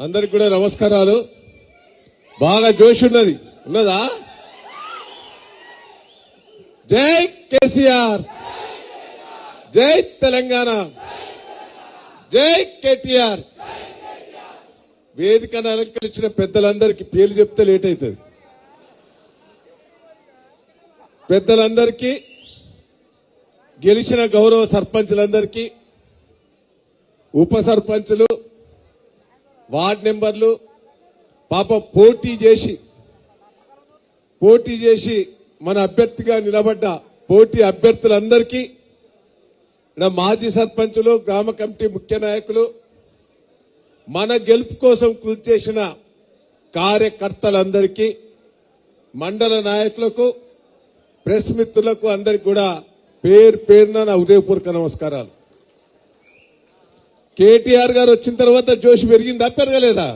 అందరికి కూడా నమస్కారాలు. బాగా జోష్ ఉన్నది. ఉన్నదా? జై కేసీఆర్. జై తెలంగాణ. జై కేటీఆర్. వేదికను అలంకరించిన పెద్దలందరికీ పేర్లు చెప్తే లేట్ అవుతుంది. పెద్దలందరికీ గెలిచిన గౌరవ సర్పంచులందరికీ ఉప సర్పంచులు వార్డ్ నెంబర్లు పాప పోటీ చేసి పోటీ చేసి మన అభ్యర్థిగా నిలబడ్డ పోటీ అభ్యర్థులందరికీ మాజీ సర్పంచులు గ్రామ కమిటీ ముఖ్య నాయకులు మన గెలుపు కోసం కృషి చేసిన కార్యకర్తలందరికీ మండల నాయకులకు ప్రెస్ మిత్రులకు అందరికి కూడా పేరు పేరున నా ఉదయపూర్వక నమస్కారాలు. కేటీఆర్ గారు వచ్చిన తర్వాత జోష్ పెరిగిందా పెరగలేదా?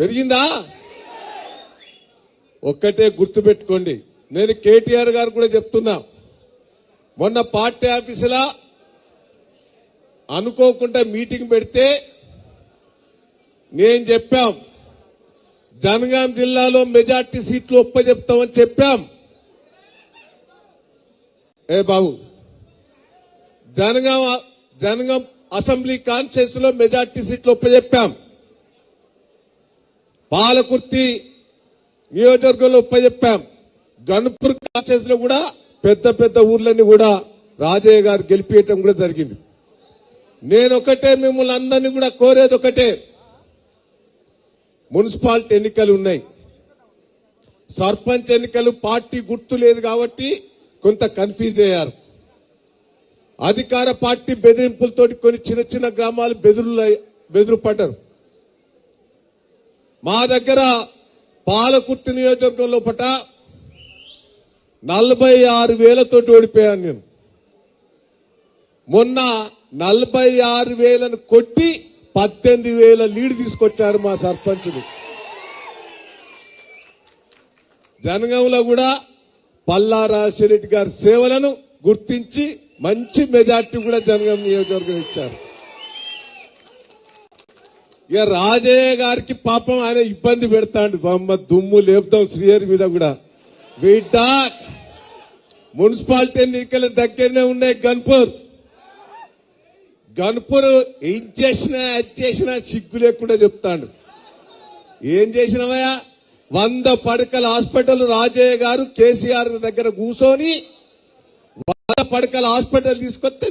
పెరిగిందా? ఒక్కటే గుర్తుపెట్టుకోండి. నేను కేటీఆర్ గారు కూడా చెప్తున్నా. మొన్న పార్టీ ఆఫీసులా అనుకోకుండా మీటింగ్ పెడితే నేను చెప్పాం జనగాం జిల్లాలో మెజార్టీ సీట్లు ఒప్పచెప్తామని చెప్పాం. ఏ బాబు జనగాం జనగం అసెంబ్లీ కాన్స్టిట్యూన్స్లో మెజార్టీ సీట్లు ఒప్పజెప్పాం. పాలకుర్తి నియోజకవర్గంలో ఒప్పజెప్పాం. గణపూర్ కాన్స్టిట్యూన్స్లో కూడా పెద్ద పెద్ద ఊర్లన్నీ కూడా రాజయ్య గారు గెలిపేయటం కూడా జరిగింది. నేను ఒకటే మిమ్మల్ని అందరినీ కూడా కోరేది ఒకటే. మున్సిపాలిటీ ఎన్నికలు ఉన్నాయి. సర్పంచ్ ఎన్నికలు పార్టీ గుర్తు లేదు కాబట్టి కొంత కన్ఫ్యూజ్ అయ్యారు. అధికార పార్టీ బెదిరింపులతో కొన్ని చిన్న చిన్న గ్రామాలు బెదురు బెదురు పడ్డారు మా దగ్గర పాలకుర్తి నియోజకవర్గం లోపట నలభై ఆరు వేలతో ఓడిపోయాను నేను. మొన్న నలభై ఆరు వేలను కొట్టి పద్దెనిమిది వేల లీడ్ తీసుకొచ్చారు మా సర్పంచులు. జనగంలో కూడా పల్లా రాజశేఖరెడ్డి గారి సేవలను గుర్తించి మంచి మెజార్టీ కూడా జనగం నియోజకవర్గం ఇచ్చారు. ఇక రాజయ్య గారికి పాపం ఆయన ఇబ్బంది పెడతాడు. బొమ్మ దుమ్ము లేపుతాం శ్రీహరి మీద కూడా. బిడ్డ మున్సిపాలిటీ ఎన్నికల దగ్గరనే ఉన్నాయి గన్పూర్. గన్పూర్ ఏం చేసినా అది చేసినా సిగ్గు లేకుండా చెప్తాడు. ఏం చేసినవయ్యా వంద పడకల హాస్పిటల్ రాజయ్య గారు కేసీఆర్ దగ్గర కూర్చొని పడకల హాస్పిటల్ తీసుకొస్తే